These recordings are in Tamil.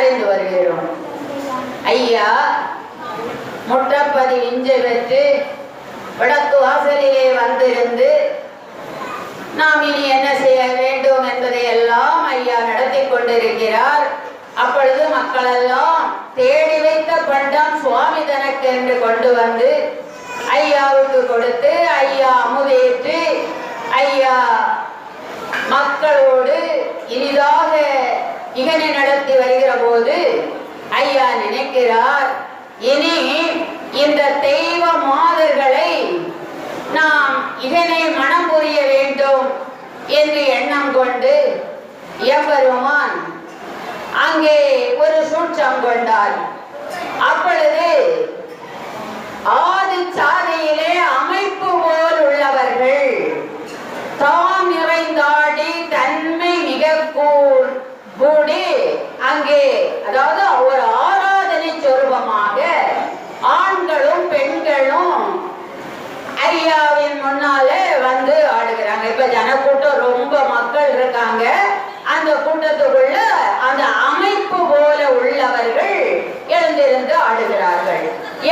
அறிந்து வருகிறோம். ஐயா முற்றப்பதி இஞ்சி பெற்று வடக்கு வாசலிலே வந்திருந்து நாம் இனி என்ன செய்ய வேண்டும் என்பதை எல்லாம் ஐயா நடத்தி கொண்டிருக்கிறார். அப்பொழுது மக்களெல்லாம் தேடி வைத்த பண்டம் சுவாமி தனக்கு என்று கொண்டு வந்து ஐயாவுக்கு கொடுத்து ஐயா அமுதேற்று. ஐயா மக்களோடு இனிதாக இகனை நடத்தி வருகிற போது ஐயா நினைக்கிறார் இனி இந்த தெய்வ மாதர்களை நாம் இதனை மனம் புரிய வேண்டும் என்று எண்ணம் கொண்டு எம்பெருமான் அங்கே ஒரு சூட்சம் கொண்டார். அப்பொழுது ஆதி சாதியிலே அமைப்பு போல் உள்ளவர்கள் தாம் நிறைந்தாடி தன்மை மிக கூர் கூடி அங்கே அதாவது ஒரு ஆராதனை சொருபமாக ஆண்களும் பெண்களும் ஐயாவின் முன்னால வந்து ஆடுகிறாங்க. இப்ப ஜனக்கூட்டம் ரொம்ப மக்கள் இருக்காங்க. அந்த கூட்டத்துக்குள்ள அந்த அமைப்பு போல உள்ளவர்கள் எழுந்திருந்து ஆடுகிறார்கள்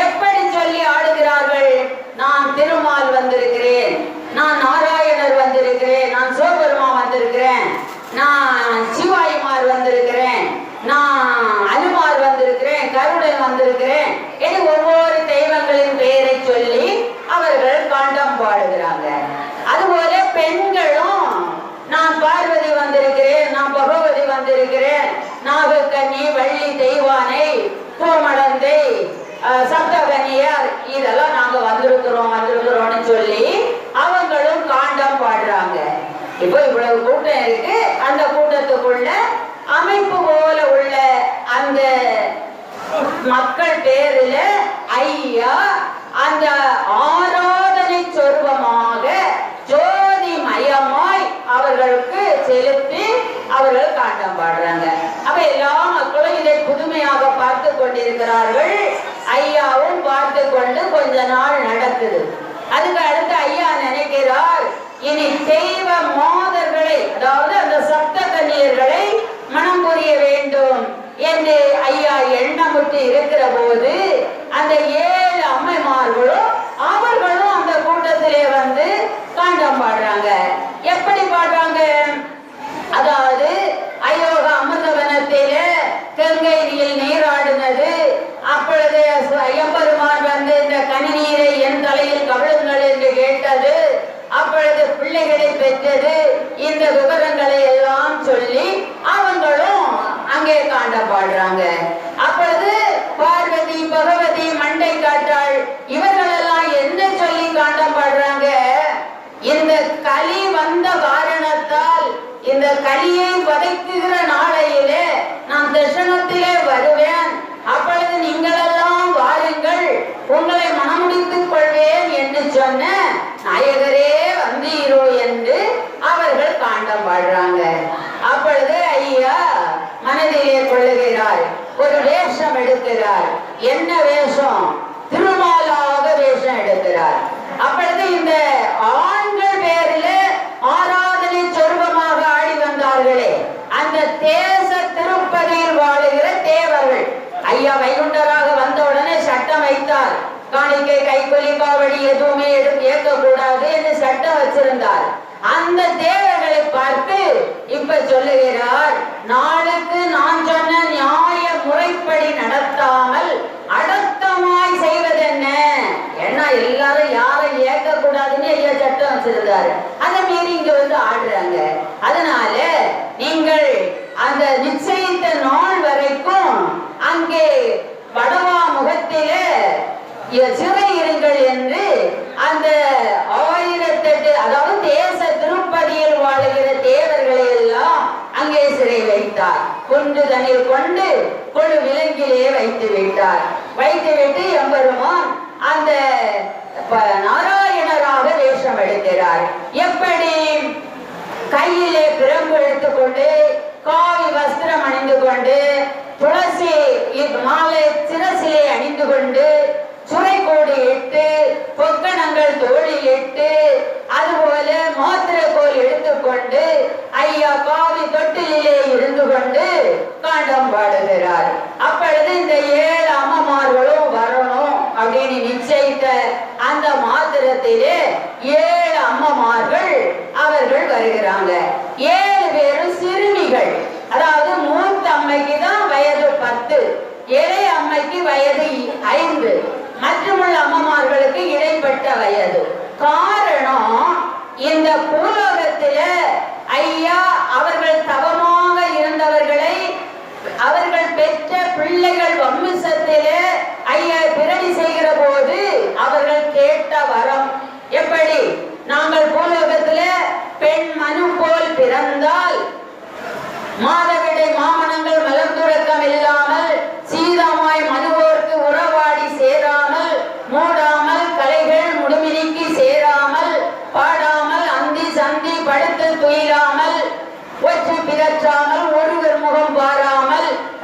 எப்படி சொல்லி ஆடுகிறார்கள் நான் திருமால் வந்திருக்கிறேன் நான் நாராயணர் வந்திருக்கிறேன் நான் சிவபெருமா வந்திருக்கிறேன் நான் சிவாயிமார் வந்திருக்கிறேன் நான் அனுமார் வந்திருக்கிறேன் கருடன் வந்திருக்கிறேன் இது ஒவ்வொரு தெய்வங்களின் பெயரை சொல்லி அவர்கள் காண்டம் பாடுகிறாங்க அதுபோல பெண்களும் நான் பார்வதி வந்திருக்கிறேன் நான் பகவதி வந்திருக்கிறேன் நாகக்கன்னி வள்ளி தெய்வானை பூமடந்தை அஹ், சப்தகன்னியார் இதெல்லாம் நாங்க வந்திருக்கிறோம் வந்திருக்கிறோம்னு சொல்லி அவங்களும் காண்டம் பாடுறாங்க இப்போ இவ்வளவு கூட்டம் இருக்கு. அந்த கூட்டத்துக்குள்ள அமைப்பு போல உள்ள அந்த மக்கள் பேருல ஐயா அந்த ஆராதனை சொருபமாக ஜோதி மயமாய் அவர்களுக்கு செலுத்தி அவர்கள் காட்டம் பாடுறாங்க. அப்ப எல்லா மக்களும் இதை புதுமையாக பார்த்து கொண்டிருக்கிறார்கள். ஐயாவும் பார்த்து கொண்டு கொஞ்ச நாள் நடக்குது. அதுக்கு அடுத்து ஐயா நினைக்கிறார் இனி தெய்வ மாதர்களை அதாவது அந்த சப்த கன்னியர்களை மனம் புரிய வேண்டும் என்று ஐயா எண்ணமுட்டு இருக்கிற போது அந்த ஏழு அம்மைமார்களும் அவர்களும் அந்த கூட்டத்திலே வந்து காண்டம் பாடுறாங்க எப்படி பாடுறாங்க அதாவது அயோக அமிர்தவனத்திலே கங்கை நீர் நீராடினது அப்பொழுது ஐயப்பெருமான் வந்து இந்த கனி நீரை என் தலையில் கவிழுங்கள் என்று கேட்டது அப்பொழுது பிள்ளைகளை பெற்றது இந்த விவரங்களை எல்லாம் சொல்லி அவங்களும் அங்கே காண்ட பாடுறாங்க அப்பொழுது பார்வதி பகவதி மண்டை காட்டாள் இவர்கள் எல்லாம் என்ன சொல்லி காண்டம் பாடுறாங்க இந்த கலி வந்த காரணத்தால் இந்த கலியை வதைக்குகிற நாளையிலே நான் தர்சனத்திலே வருவேன் அப்பொழுது நீங்களெல்லாம் வாருங்கள் உங்களை மனமுடித்துக் கொள்வேன் என்று சொன்ன நாயகரே வந்தீரோ என்று அவர்கள் காண்டம் பாடுறாங்க அப்பொழுது ஐயா மனதிலே கொள்ளுகிறார் ஒரு வேஷம் எடுக்கிறார் என்ன வேஷம் திருமாலாக வேஷம் எடுக்கிறார் அப்பொழுது இந்த ஆண்கள் பேரில் ஆராதனை சொருபமாக ஆடி வந்தார்களே அந்த தேச திருப்பதியில் வாழுகிற தேவர்கள் ஐயா வைகுண்டராக வந்த உடனே சட்டம் வைத்தார் காணிக்கை கைப்பொலி காவடி எதுவுமே எடுத்து என்று சட்டம் வச்சிருந்தார். அந்த தேவர்களை பார்த்து இப்ப சொல்லுகிறார் நாளுக்கு நான் சொன்ன நியாய முறைப்படி நடத்தாமல் அடக்கமாய் செய்வது என்ன ஏன்னா எல்லாரும் யாரும் ஏற்க கூடாதுன்னு ஐயா சட்டம் வச்சிருந்தாரு. அதை மீறி இங்க வந்து ஆடுறாங்க. அதனால நீங்கள் அந்த நிச்சயித்த நாள் வரைக்கும் அங்கே வடவா முகத்திலே சிறை இருங்கள் என்று குண்டு தண்ணீர் கொண்டு கொழு விலங்கிலே வைத்து விட்டார். வைத்து விட்டு எம்பெருமான் அந்த நாராயணராக வேஷம் எடுக்கிறார். எப்படி? கையிலே பிரம்பு எடுத்துக்கொண்டு காவி வஸ்திரம் அணிந்து கொண்டு துளசி மாலை சிரசிலை அணிந்து கொண்டு சுரை கோடு இட்டு பொக்கணங்கள் தோழில் இட்டு அதுபோல மோத்திர கோல் எடுத்துக்கொண்டு ஐயா காவி தொட்டிலே இருந்து கொண்டு ஆனந்தம் பாடுகிறார். அப்பொழுது இந்த ஏழு அம்மமார்களும் வரணும் அப்படின்னு நிச்சயித்த அந்த மாத்திரத்திலே ஏழு அம்மமார்கள் அவர்கள் வருகிறாங்க. ஏழு பேரும் சிறுமிகள். அதாவது மூத்த அம்மைக்கு தான் வயது பத்து இறை அம்மைக்கு வயது ஐந்து. மற்றுமுள்ள அம்மமார்களுக்கு இடைப்பட்ட வயது. காரணம் இந்த பூலோகத்தில ஐயா அவர்கள் தவம் பிள்ளைகள் வம்சத்திலே ஐயா பிறவி செய்கிற போது அவர்கள் கேட்ட வரம் எப்படி? நாங்கள் பூலோகத்திலே பெண் மனு போல் பிறந்தால் மாதவி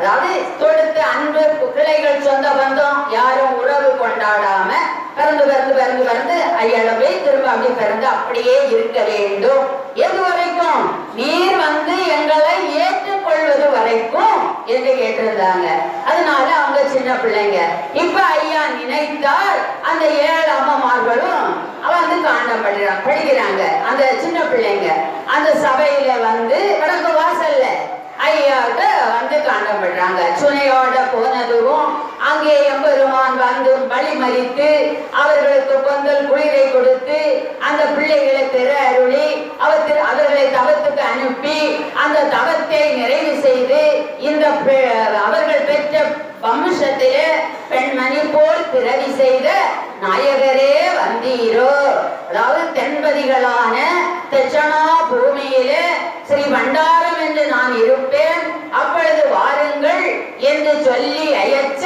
அதாவது தொடுத்து அன்பு பிள்ளைகள் சொந்த பந்தம் யாரும் உறவு கொண்டாடாம பிறந்து பிறந்து பிறந்து பிறந்து ஐயளவே திரும்ப அப்படி பிறந்து அப்படியே இருக்க வேண்டும். எது வரைக்கும் நீர் வந்து எங்களை ஏற்றுக்கொள்வது வரைக்கும் என்று கேட்டிருந்தாங்க. அதனால அவங்க சின்ன பிள்ளைங்க. இப்ப ஐயா நினைத்தால் அந்த ஏழு அம்மமார்களும் வந்து காண்டம் படிக்கிறாங்க. படிக்கிறாங்க அந்த சின்ன பிள்ளைங்க. அந்த சபையில வந்து வடக்கு வந்து காண்டம் பண்றாங்க சுனையோட போனதும் அங்கே எம்பெருமான் வந்து பலி மறித்து அவர்களுக்கு பொங்கல் குளிரை கொடுத்து அந்த பிள்ளைகளை பெற அருளி அவர் திரு- அவர்களை தவத்துக்கு அனுப்பி அந்த தவத்தை நிறைவு செய்து இந்த பெ- அவர்கள் பெற்ற வம்சத்திலே பெண்மணி போல் பிறவி செய்த நாயகரே வந்தீரோ. அதாவது தென்பதிகளான தெச்சனா பூமியிலே ஸ்ரீ பண்டாரம் என்று நான் இருப்பேன். அப்பொழுது வாருங்கள் என்று சொல்லி அயச்ச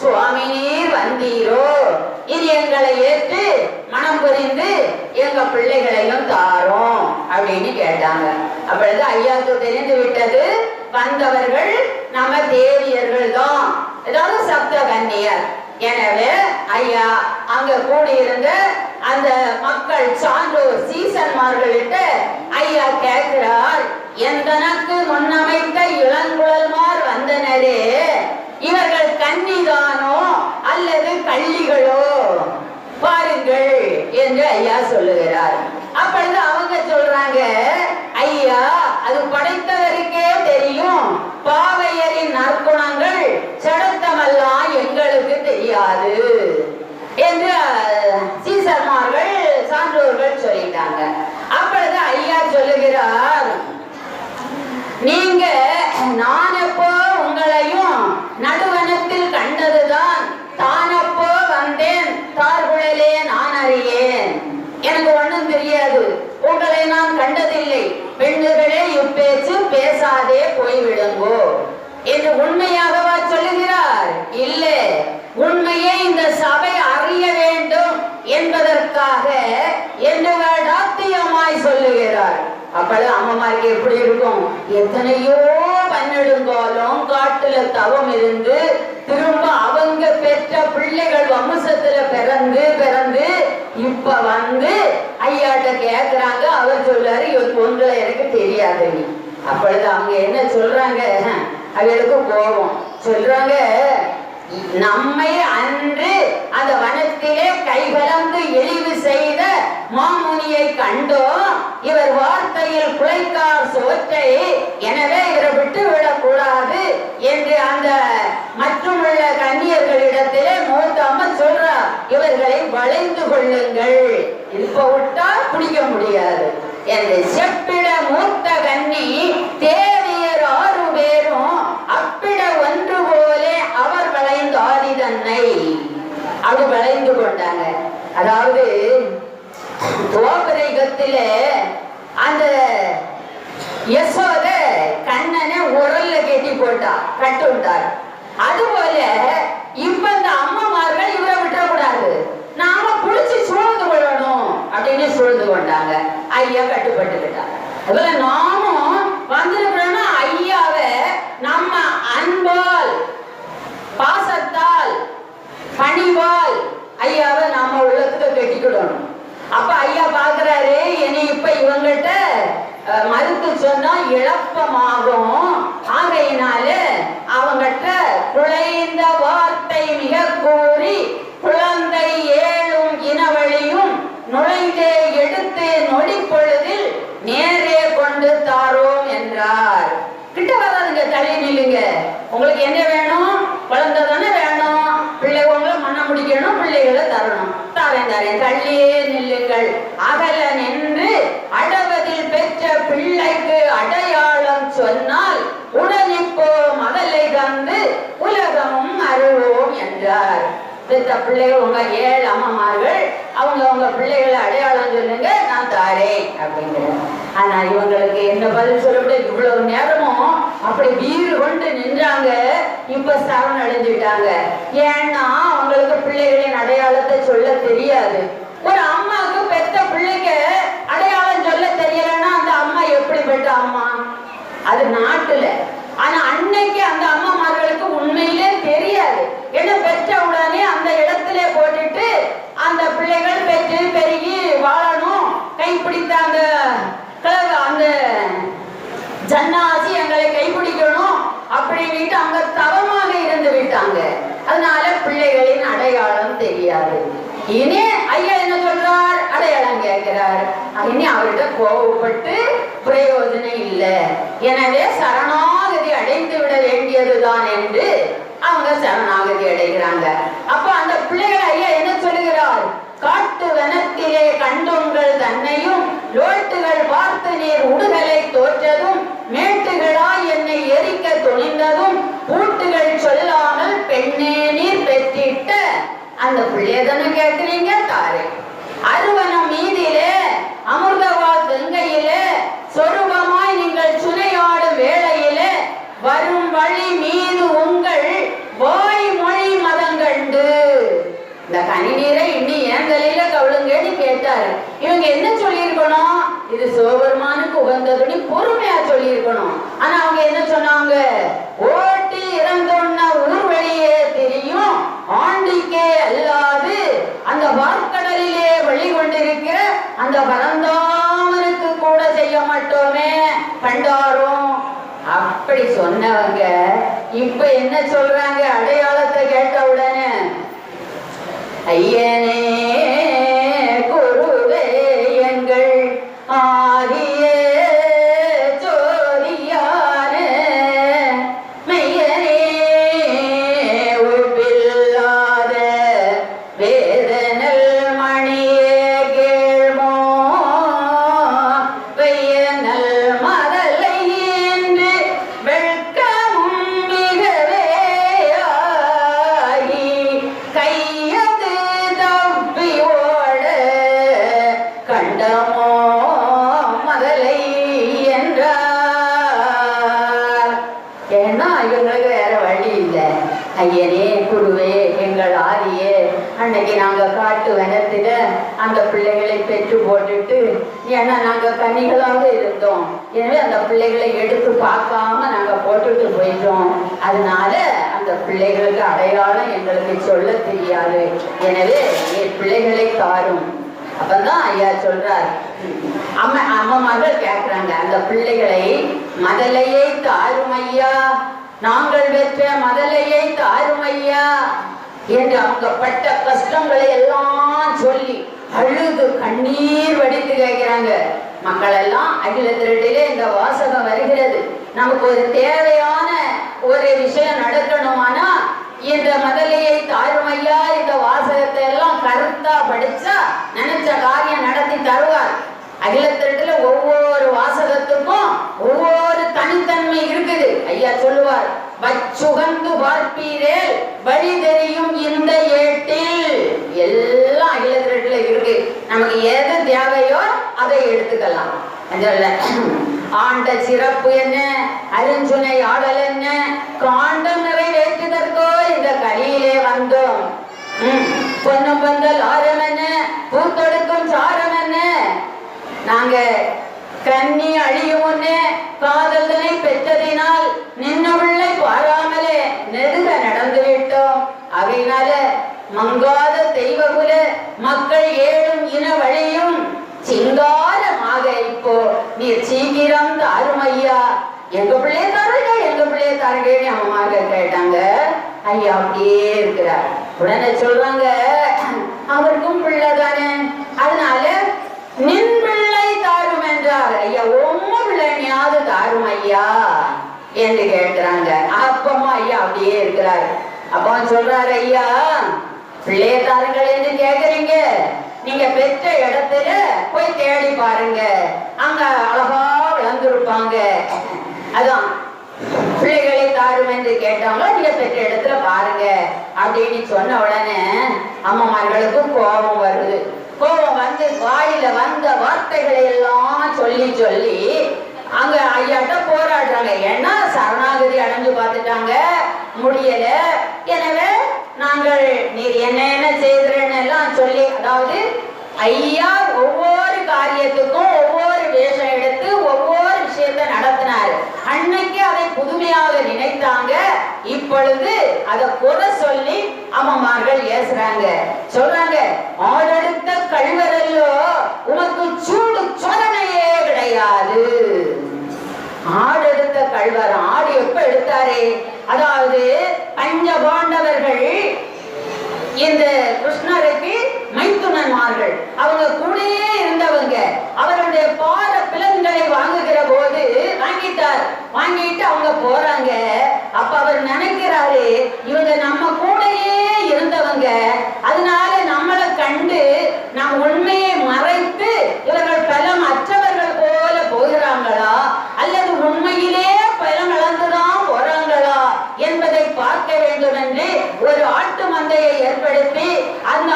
சுவாமி நீர் வந்தீரோ. இது எங்களை ஏற்று மனம் புரிந்து எங்க பிள்ளைகளையும் தாரோம் அப்படின்னு கேட்டாங்க. அப்பொழுது ஐயாவுக்கு தெரிந்து விட்டது வந்தவர்கள் நம்ம தேவியர்கள் தான். ஏதாவது சப்த கன்னியர். எனவே ஐயா அங்க கூடியிருந்த அந்த மக்கள் சான்றோர் சீசன்மார்களிட்ட ஐயா கேட்கிறார் எந்தனக்கு முன்னமைத்த இளங்குழல்மார் வந்தனரே? இவர்கள் கன்னிதானோ அல்லது கள்ளிகளோ? பாருங்கள் என்று ஐயா சொல்லுகிறார். அப்பொழுது அவங்க சொல்றாங்க ஐயா அது படைத்தவருக்கே தெரியும். பாவையரின் நற்குணங்கள் எங்களுக்கு என்று சீசர்மார்கள் சான்றோர்கள் சொல்லிட்டாங்க. அப்பொழுது ஐயா சொல்லுகிறார் நீங்க நானப்போ உங்களையும் நடுவனத்தில் கண்டதுதான் தானப்போ வந்தேன் தார்குழலே நான் அறியேன். எனக்கு ஒண்ணும் தெரியாது உங்களை நான் கண்டதில்லை. பெண்களே இப்பேச்சு பேசாதே போய்விடுங்கோ. என்று உண்மையாகவா சொல்லுகிறார்? இல்லை. உண்மையை இந்த சபை அறிய வேண்டும் என்பதற்காக என்று டாத்தியமாய் சொல்லுகிறார். அப்பொழுது அம்மமாருக்கு எப்படி இருக்கும்? எத்தனையோ பன்னெடுங்காலம் காட்டுல தவம் இருந்து திரும்ப அவங்க பெற்ற பிள்ளைகள் வம்சத்துல பிறந்து பிறந்து இப்ப வந்து ஐயாட்ட கேக்குறாங்க. அவர் சொல்றாரு இவர் ஒன்றுல எனக்கு தெரியாது. அப்பொழுது அவங்க என்ன சொல்றாங்க? அவளுக்கு கோபம். சொல்றாங்க நம்மை அன்று அந்த வனத்திலே கைகலந்து எளிவு செய்த மாமுனியை கண்டோ இவர் வார்த்தையில் குலைத்தார் சோற்றை எனவே இவரை விட்டு விடக்கூடாது என்று அந்த மற்றும் உள்ள கன்னியர்களிடத்திலே மூத்தாம சொல்றார். இவர்களை வளைந்து கொள்ளுங்கள். இப்ப விட்டா பிடிக்க முடியாது. என்று செப்பிட மூத்த கன்னி தே ஆறு பேரும் அப்பிட ஒன்று போலே அவர் வளைந்து ஆதி தன்னை அப்படி வளைந்து கொண்டாங்க. அதாவது துவாபரேகத்திலே அந்த யசோத கண்ணனை உரல்ல கெட்டி போட்டா கட்டு விட்டார் அதுபோல இப்ப இந்த அம்மாமார்கள் இவரை விட்டுறக்கூடாது. நாம புடிச்சு சூழ்ந்து கொள்ளணும் அப்படின்னு சூழ்ந்து கொண்டாங்க. ஐயா கட்டுப்பட்டுக்கிட்டாங்க. அதுல நாமும் வந்திருக்கிறோம்னா ஐயாவை நம்ம அன்பால் பாசத்தை பணிவால் ஐயாவை நாம உள்ளத்துக்கு கட்டிக்கிடணும். அப்ப ஐயா பாக்குறாரு என்னை இப்ப இவங்கிட்ட மறுத்து சொன்னா இழப்பமாகும் ஆகையினால அவங்கிட்ட குழைந்த வார்த்தை மிக கூறி குழந்தை உங்களுக்கு என்ன வேணும் குழந்தை தானே வேணும் பிள்ளைகளை மனம் முடிக்கணும் பிள்ளைகளை தரணும் தரேன் தரேன் தள்ளியே நில்லுங்கள் அகல நின்று அடவதில் பெற்ற பிள்ளைக்கு அடையாளம் உடனிப்போம் உடனிப்போ தந்து உலகமும் அருவோம் என்றார். பெத்த பிள்ளைகள் உங்க ஏழு அம்மாமார்கள் அவங்க அவங்க பிள்ளைகளை அடையாளம் சொல்லுங்க நான் தாரேன் அப்படிங்கிறேன் ஆனா இவங்களுக்கு என்ன பதில் சொல்லப்பட இவ்வளவு நேரமும் அப்படி வீறு கொண்டு நின்றாங்க. இப்ப சரண் அடைஞ்சுட்டாங்க. ஏன்னா அவங்களுக்கு பிள்ளைகளின் அடையாளத்தை சொல்ல தெரியாது. ஒரு அம்மாவுக்கு பெத்த பிள்ளைக்கு அடையாளம் சொல்ல தெரியலன்னா அந்த அம்மா எப்படிப்பட்ட அம்மா? அது நாட்டுல. ஆனா அன்னைக்கு அந்த அம்மாமார்களுக்கு உண்மையிலே தெரியாது. ஏன்னா பெற்ற உடனே அந்த இடத்திலே போட்டுட்டு அந்த பிள்ளைகள் பெற்று பெருகி வாழணும் கைப்பிடித்த அந்த கிழக்கு அந்த ஜன்னாசி எங்களை கைப்பிடிக்கணும் அப்படின்ட்டு அங்க தவமாக இருந்து விட்டாங்க அதனால பிள்ளைகளின் அடையாளம் தெரியாது இனி ஐயா என்ன சொல்றார் அடையாளம் கேட்கிறார் இனி அவர்கிட்ட கோபப்பட்டு பிரயோஜனம் இல்லை. எனவே சரணாகதி அடைந்து விட வேண்டியதுதான் என்று அவங்க சரணாகதி அடைகிறாங்க. அப்ப அந்த பிள்ளைகள் ஐயா என்ன சொல்லுகிறார்? காட்டு வனத்திலே கண்டுங்கள் தன்னையும் இருக்கணும் ஆனா அவங்க என்ன சொன்னாங்க? ஓட்டி இறந்தோன்ன ஊர் வழியே தெரியும். ஆண்டிக்கே அல்லாது அந்த வார்க்கடலிலே வெளிகொண்டிருக்கிற அந்த பரந்தாமனுக்கு கூட செய்ய மாட்டோமே கண்டாரும் அப்படி சொன்னவங்க இப்ப என்ன சொல்றாங்க? காட்டு வனத்துல அந்த பிள்ளைகளை பெற்று போட்டுட்டு ஏன்னா நாங்க கனிகளாக இருந்தோம். எனவே அந்த பிள்ளைகளை எடுத்து பார்க்காம நாங்க போட்டுட்டு போயிட்டோம். அதனால அந்த பிள்ளைகளுக்கு அடையாளம் எங்களுக்கு சொல்ல தெரியாது. எனவே என் பிள்ளைகளை தாரும் அப்பதான் ஐயா சொல்றார். அம்மா அம்மாமார்கள் கேட்கிறாங்க அந்த பிள்ளைகளை மதலையை தாரும் ஐயா. நாங்கள் பெற்ற மதலையை தாரும் ஐயா. என்று அவங்க பட்ட கஷ்டங்களை எல்லாம் சொல்லி அழுது கண்ணீர் வடித்து கேட்கிறாங்க. மக்கள் எல்லாம் அகில திருட்டிலே இந்த வாசகம் வருகிறது. நமக்கு ஒரு தேவையான ஒரு விஷயம் நடக்கணுமானா இந்த மதலையை தாழ்மையா இந்த வாசகத்தை எல்லாம் கருத்தா படிச்சா நினைச்ச காரியம் நடத்தி தருவார். அகில அகிலத்திரட்டுல ஒவ்வொரு வாசகத்துக்கும் ஒவ்வொரு தனித்தன்மை இருக்குது. ஐயா சொல்லுவார் வச்சுகந்து பார்ப்பீரேல். வழி தெரியும் இந்த ஏட்டில். எல்லாம் அகிலத்திரட்டுல இருக்கு. நமக்கு எது தேவையோ அதை எடுத்துக்கலாம். ஆண்ட சிறப்பு என்ன? அருஞ்சுனை ஆடல் என்ன? காண்டம் நிறைவேற்றுதற்கோ இந்த கலியிலே வந்தோம். ம், பந்தல் ஆரம் என்ன? பூத்தொடுக்கும் சாரம் என்ன? நாங்க கன்னி அழியும் முன்னே ஏழும் இன வழியும் சிங்காரமாக இப்போ நீர் சீக்கிரம் தாரும் ஐயா. எங்க பிள்ளைய தாருங்க எங்க பிள்ளைய தாருங்கன்னு அம்மாங்க கேட்டாங்க. ஐயா அப்படியே இருக்கிறார். உடனே சொல்றாங்க அவருக்கும் பிள்ளை தானே. அதனால நின் பிள்ளை தாரும் என்றார். ஐயா உம்ம பிள்ளையாவது தாரும் ஐயா என்று கேட்கிறாங்க. அப்பமா ஐயா அப்படியே அப்போ அப்பா சொல்றாரு ஐயா பிள்ளைய தாருங்களே நீங்க பெற்ற இடத்துல போய் தேடி பாருங்க. அங்க அழகா விளங்கிருப்பாங்க அதான். பிள்ளைகளை தாரும் என்று கேட்டவங்க நீங்க பெற்ற இடத்துல பாருங்க. அப்படின்னு சொன்ன உடனே அம்மமார்களுக்கும் கோபம் வருது. கோபம் வந்து வாயில வந்த வார்த்தைகளை எல்லாம் சொல்லி சொல்லி அங்க ஐயாட்ட போராடுறாங்க. ஏன்னா சரணாகதி அடைஞ்சு பார்த்துட்டாங்க. முடியல. எனவே நாங்கள் நீர் என்ன என்ன செய்கிறேன்னு எல்லாம் சொல்லி அதாவது ஐயா ஒவ்வொரு காரியத்துக்கும் ஒவ்வொரு வேஷம் எடுத்து ஒவ்வொரு விஷயத்தை நடத்தினார். அன்னைக்கு அதை புதுமையாக நினைத்தாங்க. இப்பொழுது அதை குறை சொல்லி அம்மமார்கள் ஏசுறாங்க. சொல்றாங்க ஆடடுத்த கழுவரல்லோ உனக்கு சூடு சொரணையே கிடையாது. ஆடெடுத்த கழுவர் ஆடு எப்ப எடுத்தாரே? அதாவது பஞ்ச பாண்டவர்கள் இந்த கிருஷ்ணருக்கு மைத்துனன்மார்கள் அவங்க கூடயே இருந்தவங்க. அவருடைய பாத பிளங்களை வாங்குகிற போது வாங்கிட்டார். வாங்கிட்டு அவங்க போறாங்க. அப்ப அவர் நினைக்கிறாரு இவங்க நம்ம கூடயே இருந்தவங்க. அதனால நம்மளை கண்டு நாம் உண்மையை மறைத்து இவர்கள் பலம் அற்றவர்கள் போல போகிறாங்களா? அல்லது உண்மையிலே பலம் இழந்துதான் போறாங்களா? என்பதை பார்க்க வேண்டும் என்று ஒரு ஆட்டு மந்தையை ஏற்படுத்தி அந்த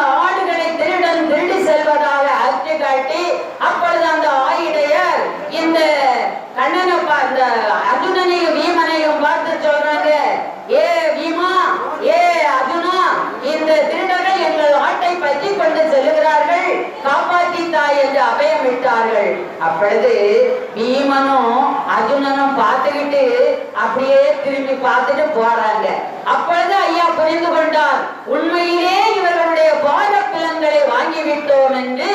காட்டி அப்பொழுது அந்த ஆயிடையர் இந்த கண்ணனை பார்த்த அர்ஜுனனையும் வீமனையும் பார்த்து சொல்றாங்க ஏ வீமா ஏ அர்ஜுனா இந்த திருடர்கள் எங்கள் ஆட்டை பற்றி கொண்டு செல்லுகிறார்கள் காப்பாற்றி தாய் என்று அபயம் விட்டார்கள் அப்பொழுது பீமனும் அர்ஜுனனும் பார்த்துக்கிட்டு அப்படியே திரும்பி பார்த்துட்டு போறாங்க. அப்பொழுது ஐயா புரிந்து கொண்டார் உண்மையிலே இவர்களுடைய பாத பிலங்களை வாங்கி விட்டோம் என்று.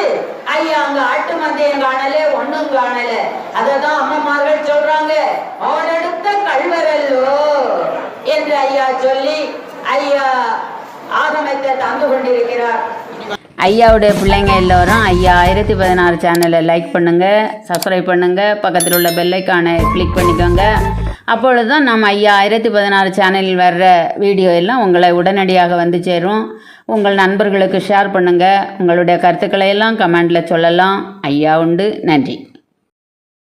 ஐயா அங்க ஆட்டு மந்தையும் காணல ஒண்ணும் காணல. அததான் அம்மமார்கள் சொல்றாங்க அவனடுத்த கல்வரல்லோ? என்று ஐயா சொல்லி ஐயா ஆகமத்தை தந்து கொண்டிருக்கிறார். ஐயாவுடைய பிள்ளைங்க எல்லோரும் ஐயா ஆயிரத்தி பதினாறு சேனலை லைக் பண்ணுங்கள் சப்ஸ்கிரைப் பண்ணுங்கள் பக்கத்தில் உள்ள பெல்லைக்கானை கிளிக் பண்ணிக்கோங்க. அப்பொழுது தான் நம்ம ஐயா ஆயிரத்தி பதினாறு சேனலில் வர்ற வீடியோ எல்லாம் உங்களை உடனடியாக வந்து சேரும். உங்கள் நண்பர்களுக்கு ஷேர் பண்ணுங்கள் உங்களுடைய கருத்துக்களை எல்லாம் கமெண்டில் சொல்லலாம். ஐயா உண்டு. நன்றி.